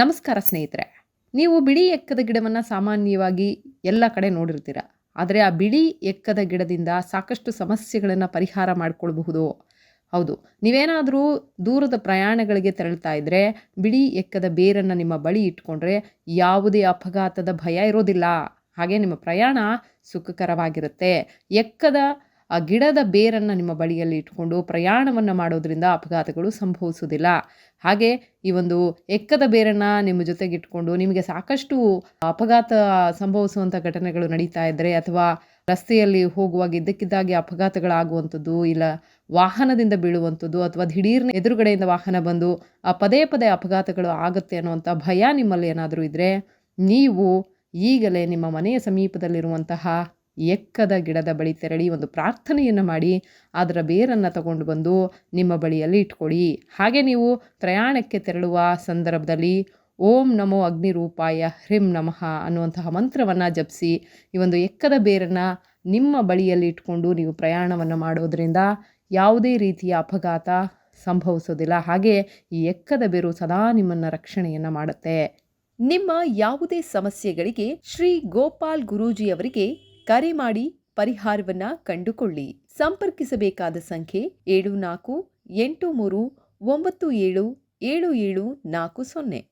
ನಮಸ್ಕಾರ ಸ್ನೇಹಿತರೆ, ನೀವು ಬಿಳಿ ಎಕ್ಕದ ಗಿಡವನ್ನು ಸಾಮಾನ್ಯವಾಗಿ ಎಲ್ಲ ಕಡೆ ನೋಡಿರ್ತೀರ. ಆದರೆ ಆ ಬಿಳಿ ಎಕ್ಕದ ಗಿಡದಿಂದ ಸಾಕಷ್ಟು ಸಮಸ್ಯೆಗಳನ್ನು ಪರಿಹಾರ ಮಾಡಿಕೊಳ್ಬಹುದು? ಹೌದು, ನೀವೇನಾದರೂ ದೂರದ ಪ್ರಯಾಣಗಳಿಗೆ ತೆರಳ್ತಾ ಇದ್ದರೆ ಬಿಳಿ ಎಕ್ಕದ ಬೇರನ್ನು ನಿಮ್ಮ ಬಳಿ ಇಟ್ಕೊಂಡ್ರೆ ಯಾವುದೇ ಅಪಘಾತದ ಭಯ ಇರೋದಿಲ್ಲ. ಹಾಗೆ ನಿಮ್ಮ ಪ್ರಯಾಣ ಸುಖಕರವಾಗಿರುತ್ತೆ. ಎಕ್ಕದ ಆ ಗಿಡದ ಬೇರನ್ನು ನಿಮ್ಮ ಬಳಿಯಲ್ಲಿ ಇಟ್ಕೊಂಡು ಪ್ರಯಾಣವನ್ನು ಮಾಡೋದರಿಂದ ಅಪಘಾತಗಳು ಸಂಭವಿಸುವುದಿಲ್ಲ. ಹಾಗೆ ಈ ಒಂದು ಎಕ್ಕದ ಬೇರನ್ನು ನಿಮ್ಮ ಜೊತೆಗಿಟ್ಕೊಂಡು ನಿಮಗೆ ಸಾಕಷ್ಟು ಅಪಘಾತ ಸಂಭವಿಸುವಂಥ ಘಟನೆಗಳು ನಡೀತಾ ಇದ್ದರೆ ಅಥವಾ ರಸ್ತೆಯಲ್ಲಿ ಹೋಗುವಾಗ ಇದ್ದಕ್ಕಿದ್ದಾಗಿ ಅಪಘಾತಗಳಾಗುವಂಥದ್ದು ಇಲ್ಲ ವಾಹನದಿಂದ ಬೀಳುವಂಥದ್ದು ಅಥವಾ ದಿಢೀರ್ನ ಎದುರುಗಡೆಯಿಂದ ವಾಹನ ಬಂದು ಆ ಪದೇ ಪದೇ ಅಪಘಾತಗಳು ಆಗುತ್ತೆ ಅನ್ನುವಂಥ ಭಯ ನಿಮ್ಮಲ್ಲಿ ಏನಾದರೂ ಇದ್ದರೆ ನೀವು ಈಗಲೇ ನಿಮ್ಮ ಮನೆಯ ಸಮೀಪದಲ್ಲಿರುವಂತಹ ಎಕ್ಕದ ಗಿಡದ ಬಳಿ ತೆರಳಿ ಒಂದು ಪ್ರಾರ್ಥನೆಯನ್ನು ಮಾಡಿ, ಅದರ ಬೇರನ್ನು ತಗೊಂಡು ಬಂದು ನಿಮ್ಮ ಬಳಿಯಲ್ಲಿ ಇಟ್ಕೊಳ್ಳಿ ಹಾಗೆ ನೀವು ಪ್ರಯಾಣಕ್ಕೆ ತೆರಳುವ ಸಂದರ್ಭದಲ್ಲಿ ಓಂ ನಮೋ ಅಗ್ನಿರೂಪಾಯ, ಹ್ರಿಂ ನಮಃ ಅನ್ನುವಂತಹ ಮಂತ್ರವನ್ನು ಜಪಿಸಿ, ಈ ಒಂದು ಎಕ್ಕದ ಬೇರನ್ನು ನಿಮ್ಮ ಬಳಿಯಲ್ಲಿ ಇಟ್ಕೊಂಡು ನೀವು ಪ್ರಯಾಣವನ್ನು ಮಾಡೋದರಿಂದ ಯಾವುದೇ ರೀತಿಯ ಅಪಘಾತ ಸಂಭವಿಸೋದಿಲ್ಲ. ಹಾಗೆ ಈ ಎಕ್ಕದ ಬೇರು ಸದಾ ನಿಮ್ಮನ್ನು ರಕ್ಷಣೆಯನ್ನು ಮಾಡುತ್ತೆ. ನಿಮ್ಮ ಯಾವುದೇ ಸಮಸ್ಯೆಗಳಿಗೆ ಶ್ರೀ ಗೋಪಾಲ್ ಗುರೂಜಿಯವರಿಗೆ ಕರೆ ಮಾಡಿ ಪರಿಹಾರವನ್ನ ಕಂಡುಕೊಳ್ಳಿ. ಸಂಪರ್ಕಿಸಬೇಕಾದ ಸಂಖ್ಯೆ ಏಳು ನಾಲ್ಕು ಎಂಟು ಮೂರು ಒಂಬತ್ತು ಏಳು ಏಳು ಏಳು ನಾಲ್ಕು ಸೊನ್ನೆ.